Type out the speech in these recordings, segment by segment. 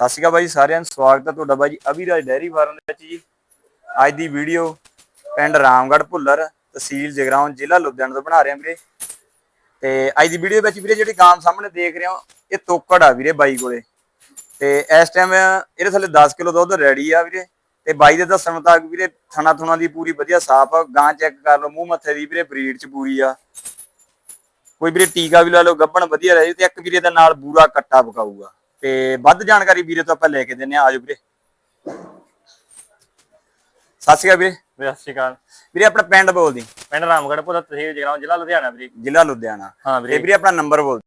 ਸਤਿ ਸ਼੍ਰੀ ਅਕਾਲ ਬਾਈ, ਸਾਰਿਆਂ ਨੂੰ ਸਵਾਗਤ ਹੈ ਤੁਹਾਡਾ ਬਾਈ ਜੀ ਅਭਿਰਾਜ ਡੈਰੀ ਫਾਰਮ ਦੇ ਵਿੱਚ ਜੀ। ਅੱਜ ਦੀ ਵੀਡੀਓ ਪਿੰਡ ਰਾਮਗੜ੍ਹ ਭੁੱਲਰ ਤਹਿਸੀਲ ਜਗਰਾਉਂ, ਜ਼ਿਲ੍ਹਾ ਲੁਧਿਆਣਾ ਤੋਂ ਬਣਾ ਰਹੇ ਹਾਂ ਵੀਰੇ। ਤੇ ਅੱਜ ਦੀ ਵੀਡੀਓ ਵਿੱਚ ਵੀਰੇ ਜਿਹੜੀ ਗਾਂ ਸਾਹਮਣੇ ਦੇਖ ਰਹੇ ਹੋ, ਇਹ ਤੋਕੜ ਆ ਵੀਰੇ ਬਾਈ ਕੋਲੇ। ਤੇ ਇਸ ਟਾਈਮ ਇਹਦੇ ਥੱਲੇ 10 ਕਿਲੋ ਦੁੱਧ ਰੈਡੀ ਆ ਵੀਰੇ। ਤੇ ਬਾਈ ਦੇ ਦੱਸਣ ਮੁਤਾਬਕ ਵੀਰੇ ਥਣਾ ਥੁਣਾ ਦੀ ਪੂਰੀ ਵਧੀਆ ਸਾਫ਼ ਆ ਗਾਂ ਚੈੱਕ ਕਰ ਲਓ, ਮੂੰਹ ਮੱਥੇ ਦੀ ਵੀਰੇ ਬਰੀਡ ਚ ਪੂਰੀ ਆ। ਕੋਈ ਵੀਰੇ ਟੀਕਾ ਵੀ ਲਾ ਲਓ, ਗੱਭਣ ਵਧੀਆ ਰਹੇ ਤੇ ਇੱਕ ਵੀਰੇ ਦਾ ਨਾਲ ਬੂਰਾ ਕੱਟਾ ਪਕਾਊਗਾ। ਤੇ ਵੱਧ ਜਾਣਕਾਰੀ ਵੀਰੇ ਤੋਂ ਆਪਾਂ ਲੈ ਕੇ ਦਿੰਨੇ ਆ ਆਜੋ ਵੀਰੇ। ਸਤਿ ਸ਼੍ਰੀ ਅਕਾਲ ਵੀਰੇ। ਵੀਰੇ ਸਤਿ ਸ਼੍ਰੀ ਅਕਾਲ। ਵੀਰੇ ਆਪਣਾ ਪਿੰਡ ਬੋਲਦੀ। ਪਿੰਡ ਰਾਮਗੜ੍ਹ ਪੁਰ ਤਹਿਸੀਲ ਜਗਰਾਉਂ ਜ਼ਿਲ੍ਹਾ ਲੁਧਿਆਣਾ ਵੀਰੇ। ਜ਼ਿਲ੍ਹਾ ਲੁਧਿਆਣਾ। ਹਾਂ ਵੀਰੇ। ਵੀਰੇ ਆਪਣਾ ਨੰਬਰ ਬੋਲ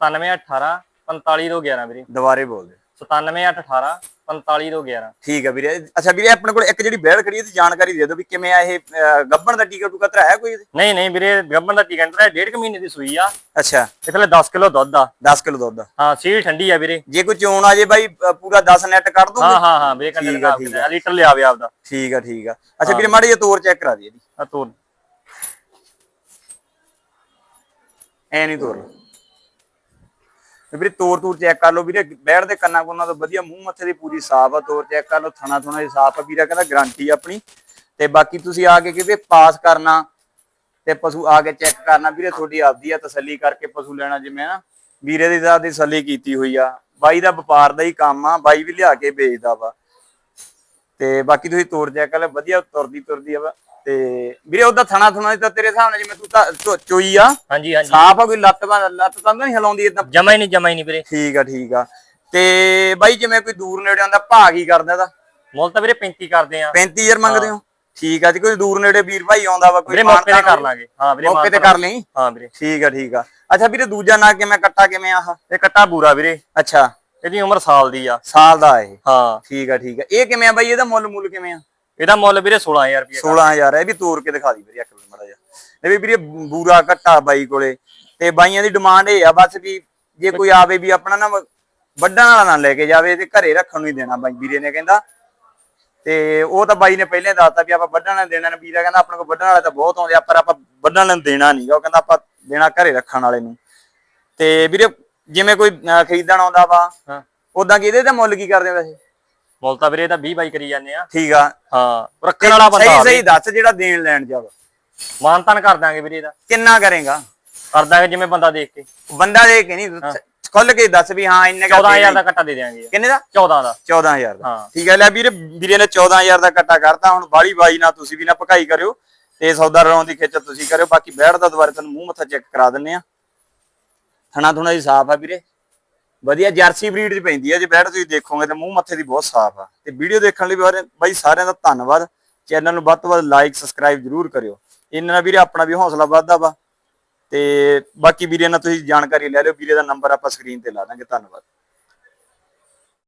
9718 45 ਤੋਂ 11 ਵੀਰੇ। ਦੁਬਾਰੇ ਬੋਲ ਦੇ 9718 45 ਤੋਂ 11 ਠੀਕ ਹੈ ਵੀਰੇ। ਅੱਛਾ ਵੀਰੇ ਆਪਣੇ ਕੋਲ ਇੱਕ ਜਿਹੜੀ ਬੈੜ ਖੜੀ ਹੈ ਦੀ ਜਾਣਕਾਰੀ ਦੇ ਦਿਓ ਵੀ ਕਿਵੇਂ ਆ ਇਹ ਗੱਭਣ ਦਾ ਟੀਕਾ ਟੂਕਾ ਤਰਾ ਹੈ ਕੋਈ ਇਹਦੇ? ਨਹੀਂ ਨਹੀਂ ਵੀਰੇ ਗੱਬਨ ਦਾ ਟਿਕਟ ਹੈ ਡੇਢ ਕੁ ਮਹੀਨੇ ਦੀ ਸੂਈ ਆ। ਅੱਛਾ। ਇਹ ਥੱਲੇ 10 ਕਿਲੋ ਦੁੱਧ ਆ। 10 ਕਿਲੋ ਦੁੱਧ ਹਾਂ ਸੀਲ ਠੰਡੀ ਆ ਵੀਰੇ। ਜੇ ਕੋਈ ਚੋਣ ਆ ਜੇ ਬਾਈ ਪੂਰਾ 10 ਨੈਟ ਕੱਢ ਦੋਗੇ? ਹਾਂ ਹਾਂ ਹਾਂ ਵੀਰੇ ਕੰਡੇ ਠੀਕ ਆ, ਦਾ ਠੀਕ ਆਪ ਲੀਟਰ ਲਿਆਵੇ ਆਪਦਾ। ਠੀਕ ਆ ਠੀਕ ਆ। ਅੱਛਾ ਵੀਰੇ ਮਾੜੀ ਜਿਹੀ ਤੋਰ ਚੈੱਕ ਕਰਾ ਦੀ ਇਹਦੀ। ਆ ਤੋਰ। ਐ ਨਹੀਂ ਤੋਰ ਤੇ ਵੀਰੇ ਤੋਰ ਤੂਰ ਚੈੱਕ ਕਰ ਲਓ ਵੀਰੇ ਬੈੜ ਦੇ ਕੰਨਾਂ ਕੋਨਾਂ ਤੋਂ ਵਧੀਆ ਮੂੰਹ ਮੱਥੇ ਦੀ ਪੂਰੀ ਸਾਫ਼ ਆ, ਤੋਰ ਚੈੱਕ ਕਰ ਲਓ, ਥਣਾ ਥੁਣਾ ਦੀ ਸਾਫ਼ ਆ ਵੀਰਾ, ਕਹਿੰਦਾ ਗਾਰੰਟੀ ਆਪਣੀ। ਤੇ ਬਾਕੀ ਤੁਸੀਂ ਆ ਕੇ ਕਿਤੇ ਪਾਸ ਕਰਨਾ, ਤੇ ਪਸ਼ੂ ਆ ਕੇ ਚੈੱਕ ਕਰਨਾ ਵੀਰੇ, ਤੁਹਾਡੀ ਆਪਦੀ ਆ ਤਸੱਲੀ ਕਰਕੇ ਪਸ਼ੂ ਲੈਣਾ ਜਿਵੇਂ ਨਾ ਵੀਰੇ ਦੀ ਦਾਦੀ ਤਸੱਲੀ ਕੀਤੀ ਹੋਈ ਆ, ਬਾਈ ਦਾ ਵਪਾਰ ਦਾ ਹੀ ਕੰਮ ਆ, ਬਾਈ ਵੀ ਲਿਆ ਕੇ ਵੇਚਦਾ ਵਾ। ਤੇ ਬਾਕੀ ਤੁਸੀਂ ਤੋਰ ਚੈੱਕ ਕਰ ਲੈ ਵਧੀਆ ਤੁਰਦੀ ਤੁਰਦੀ ਆ ਤੇ ਵੀਰੇ ਉਹਦਾ ਥਣਾ ਥੁਣਾ ਦੀ ਤਾਂ ਤੇਰੇ ਹਿਸਾਬ ਨਾਲ ਜਿਵੇਂ ਤੂੰ ਚੋਈ ਆ। ਹਾਂਜੀ ਹਾਂਜੀ। ਸਾਫ਼ ਆ ਕੋਈ ਲੱਤ ਲੱਤ ਤਾਂ ਨਹੀਂ ਹਿਲਾਉਂਦੀ ਇਦਾਂ ਜਮਾ ਹੀ ਨਹੀਂ ਜਮਾ ਹੀ ਨਹੀਂ ਵੀਰੇ। ਠੀਕ ਆ ਠੀਕ ਆ। ਤੇ ਬਾਈ ਜਿਵੇਂ ਕੋਈ ਦੂਰ ਨੇੜੇ ਆਉਂਦਾ ਭਾਗ ਹੀ ਕਰਦਾ ਇਹਦਾ? ਮੁੱਲ ਤਾਂ ਵੀਰੇ 35 ਕਰਦੇ ਆ। 35000 ਮੰਗਦੇ ਹੋ? ਠੀਕ ਆ ਜੀ ਕੋਈ ਦੂਰ ਨੇੜੇ ਵੀਰ ਭਾਈ ਆਉਂਦਾ ਵਾ ਕੋਈ ਵੀਰੇ ਮੌਕੇ ਤੇ ਕਰ ਲਾਂਗੇ। ਹਾਂ ਵੀਰੇ ਮੌਕੇ ਤੇ ਕਰ ਲਈ? ਹਾਂ ਵੀਰੇ। ਠੀਕ ਆ ਠੀਕ ਆ। ਅੱਛਾ ਵੀਰੇ ਦੂਜਾ ਨਾਂ ਕਿਵੇਂ ਕੱਟਾ ਕਿਵੇਂ ਆਹ? ਇਹ ਕੱਟਾ ਬੂਰਾ ਵੀਰੇ। ਅੱਛਾ। ਇਹਦੀ ਉਮਰ ਸਾਲ ਦੀ ਆ। ਸਾਲ ਦਾ ਇਹ। ਹਾਂ। ਠੀਕ ਆ ਠੀਕ ਆ। ਇਹ ਕਿਵੇਂ ਆ ਬਾਈ? ਇਹਦਾ ਮੁੱਲ ਮੁੱਲ ਕਿਵੇਂ ਆ? ਇਹਦਾ ਮੁੱਲ ਵੀਰੇ 16000 ਰੁਪਏ 16000 ਇਹ ਵੀ ਤੋੜ ਕੇ ਦਿਖਾ ਦੀ ਵੀਰੇ ਇੱਕ ਮਿੰਟ ਮੜਾ ਜਾ ਇਹ ਵੀ ਵੀਰੇ ਬੂਰਾ ਕੱਟਾ ਬਾਈ ਕੋਲੇ। ਤੇ ਬਾਈਆਂ ਦੀ ਡਿਮਾਂਡ ਇਹ ਆ ਬਸ ਵੀ ਜੇ ਕੋਈ ਆਵੇ ਵੀ ਆਪਣਾ ਨਾ ਵੱਡਾਂ ਵਾਲਾ ਨਾ ਲੈ ਕੇ ਜਾਵੇ ਤੇ ਘਰੇ ਰੱਖਣ ਨੂੰ ਹੀ ਦੇਣਾ ਬਾਈ ਵੀਰੇ ਨੇ ਕਹਿੰਦਾ। ਤੇ ਉਹ ਤਾਂ ਬਾਈ ਨੇ ਪਹਿਲੇ ਦੱਸਤਾ ਵੀ ਆਪਾਂ ਵੱਡਾਂ ਨਾਲ ਦੇਣਾ ਨੇ। ਵੀਰਾ ਕਹਿੰਦਾ ਆਪਣੇ ਕੋਲ ਵੱਡਾਂ ਵਾਲੇ ਤਾਂ ਬਹੁਤ ਆਉਂਦੇ ਆ ਪਰ ਆਪਾਂ ਵੱਡਾਂ ਨਾਲ ਦੇਣਾ ਨਹੀਂ ਉਹ ਕਹਿੰਦਾ ਆਪਾਂ ਦੇਣਾ ਘਰੇ ਰੱਖਣ ਵਾਲੇ ਨੂੰ। ਤੇ ਵੀਰੇ ਜਿਵੇਂ ਕੋਈ ਖਰੀਦਣ ਆਉਂਦਾ ਵਾ ਹਾਂ। ਉਦਾਂ ਕਿ ਇਹਦੇ ਦਾ ਮੁੱਲ ਕੀ ਕਰਦੇ ਵੈਸੇ? ਮੁੱਲ ਤਾਂ ਵੀਰੇ ਇਹਦਾ 20 ਬਾਈ ਕਰੀ ਜਾਂਦੇ ਆ। ਠੀਕ ਆ। ਹਾਂ ਰੱਖਣ ਵਾਲਾ ਬੰਦਾ ਸਹੀ। ਸਹੀ ਦੱਸ ਜਿਹੜਾ ਦੇਣ ਲੈਣ ਜਾਵਾ। ਮਾਨਤਾਨ ਕਰ ਦਾਂਗੇ ਵੀਰੇ ਇਹਦਾ। ਕਿੰਨਾ ਕਰੇਗਾ? ਕਰ ਦਾਂਗੇ ਜਿਵੇਂ ਬੰਦਾ ਦੇਖ ਕੇ। ਬੰਦਾ ਦੇ ਕੇ ਨਹੀਂ ਖੁੱਲ ਕੇ ਦੱਸ ਵੀ ਹਾਂ ਇੰਨੇ ਕਾ 14000 ਦਾ ਕੱਟਾ ਦੇ ਦਿਆਂਗੇ। ਕਿੰਨੇ ਦਾ? 14 ਦਾ। 14000 ਦਾ। ਹਾਂ। ਠੀਕ ਹੈ ਲੈ ਵੀਰੇ ਵੀਰੇ ਨੇ 14000 ਦਾ ਕੱਟਾ ਕਰਤਾ ਹੁਣ ਬਾੜੀ ਬਾਈ ਨਾ ਤੁਸੀਂ ਵੀ ਨਾ ਭਕਾਈ ਕਰਿਓ। ਤੇ ਸੌਦਾ ਰਲਾਉਣ ਦੀ ਖਿੱਚ ਤੁਸੀਂ ਕਰਿਓ ਬਾਕੀ ਬੈੜ ਦਾ ਦੁਬਾਰਾ ਤੁਹਾਨੂੰ ਮੂੰਹ ਮੱਥਾ ਚੈੱਕ ਕਰਾ ਦਿੰਨੇ ਆ। ਥਣਾ ਥੁਣਾ ਦੀ ਸਾਫ਼ ਆ ਵੀਰੇ। ਵਧੀਆ ਜਰਸੀ ਬਰੀਡ ਚ ਪੈਂਦੀ ਹੈ ਜੇ ਬੈਠ ਤੁਸੀਂ ਦੇਖੋਗੇ ਤਾਂ ਮੂੰਹ ਮੱਥੇ ਦੀ ਬਹੁਤ ਸਾਫ਼ ਆ। ਤੇ ਵੀਡੀਓ ਦੇਖਣ ਲਈ ਬਾਰੇ ਬਾਈ ਸਾਰਿਆਂ ਦਾ ਧੰਨਵਾਦ। ਚੈਨਲ ਨੂੰ ਵੱਧ ਤੋਂ ਵੱਧ ਲਾਈਕ ਸਬਸਕ੍ਰਾਈਬ ਜਰੂਰ ਕਰਿਓ। ਇਹਨਾਂ ਨਾਲ ਵੀਰੇ ਆਪਣਾ ਵੀ ਹੌਸਲਾ ਵੱਧਦਾ ਵਾ। ਤੇ ਬਾਕੀ ਵੀਰੇ ਨਾਲ ਤੁਸੀਂ ਜਾਣਕਾਰੀ ਲੈ ਲਿਓ, ਵੀਰੇ ਦਾ ਨੰਬਰ ਆਪਾਂ ਸਕਰੀਨ ਤੇ ਲਾ ਦਾਂਗੇ। ਧੰਨਵਾਦ।